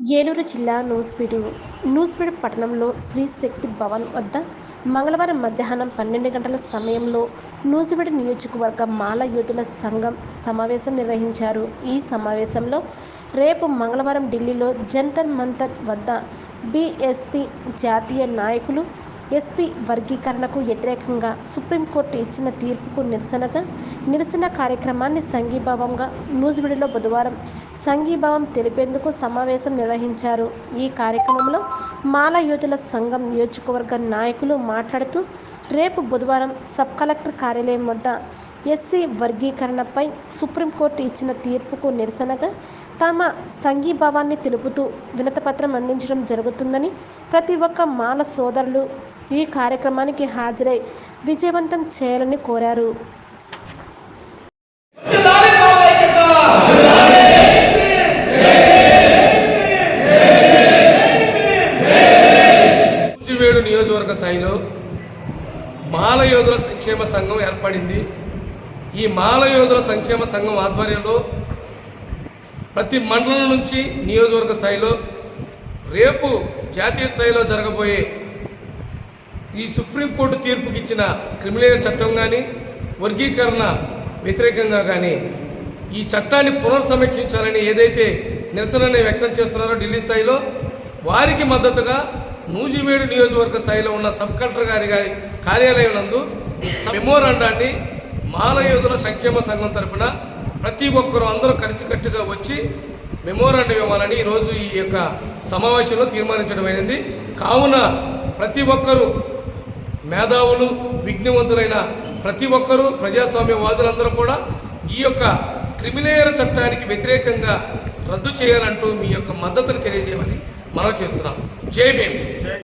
ఏలూరు జిల్లా నూజివీడు నూజివీడు పట్టణంలో శ్రీ శక్తి భవన్ వద్ద మంగళవారం మధ్యాహ్నం పన్నెండు గంటల సమయంలో నూజివీడు నియోజకవర్గ మాల యోధుల సంఘం సమావేశం నిర్వహించారు. ఈ సమావేశంలో రేపు మంగళవారం ఢిల్లీలో జంతర్ మంతర్ వద్ద బీఎస్పీ జాతీయ నాయకులు ఎస్పీ వర్గీకరణకు వ్యతిరేకంగా సుప్రీంకోర్టు ఇచ్చిన తీర్పుకు నిరసనగా నిరసన కార్యక్రమాన్ని సంఘీభావంగా నూజివీడులో బుధవారం సంఘీభావం తెలిపేందుకు సమావేశం నిర్వహించారు. ఈ కార్యక్రమంలో మాల యోధుల సంఘం నియోజకవర్గ నాయకులు మాట్లాడుతూ రేపు బుధవారం సబ్ కలెక్టర్ కార్యాలయం వద్ద ఎస్సీ వర్గీకరణపై సుప్రీంకోర్టు ఇచ్చిన తీర్పుకు నిరసనగా తమ సంఘీభావాన్ని తెలుపుతూ వినతపత్రం అందించడం జరుగుతుందని ప్రతి ఒక్క మాల సోదరులు ఈ కార్యక్రమానికి హాజరై విజయవంతం చేయాలని కోరారు. నియోజకవర్గ స్థాయిలో మాల యోధుల సంక్షేమ సంఘం ఏర్పడింది. ఈ మాల యోధుల సంక్షేమ సంఘం ఆధ్వర్యంలో ప్రతి మండలం నుంచి నియోజకవర్గ స్థాయిలో రేపు జాతీయ స్థాయిలో జరగబోయే ఈ సుప్రీంకోర్టు తీర్పుకి ఇచ్చిన క్రిమినల్ చట్టం కానీ వర్గీకరణ వ్యతిరేకంగా కానీ ఈ చట్టాన్ని పునర్సమీక్షించాలని ఏదైతే నిరసనని వ్యక్తం చేస్తున్నారో ఢిల్లీ స్థాయిలో వారికి మద్దతుగా నూజివేడు నియోజకవర్గ స్థాయిలో ఉన్న సబ్ కలెక్టర్ గారి గారి కార్యాలయం నందు మెమోరాండాన్ని మాలయోధుల సంక్షేమ సంఘం తరపున ప్రతి ఒక్కరూ అందరూ కలిసికట్టుగా వచ్చి మెమోరాండం ఇవ్వాలని ఈరోజు ఈ యొక్క సమావేశంలో తీర్మానించడం కావున ప్రతి ఒక్కరూ మేధావులు విఘ్నవంతులైన ప్రతి ఒక్కరూ ప్రజాస్వామ్యవాదులందరూ కూడా ఈ యొక్క క్రిమినల్ చట్టానికి వ్యతిరేకంగా రద్దు చేయాలంటూ మీ యొక్క మద్దతును తెలియజేయమని మనం చేస్తున్నాం. జై భీమ్.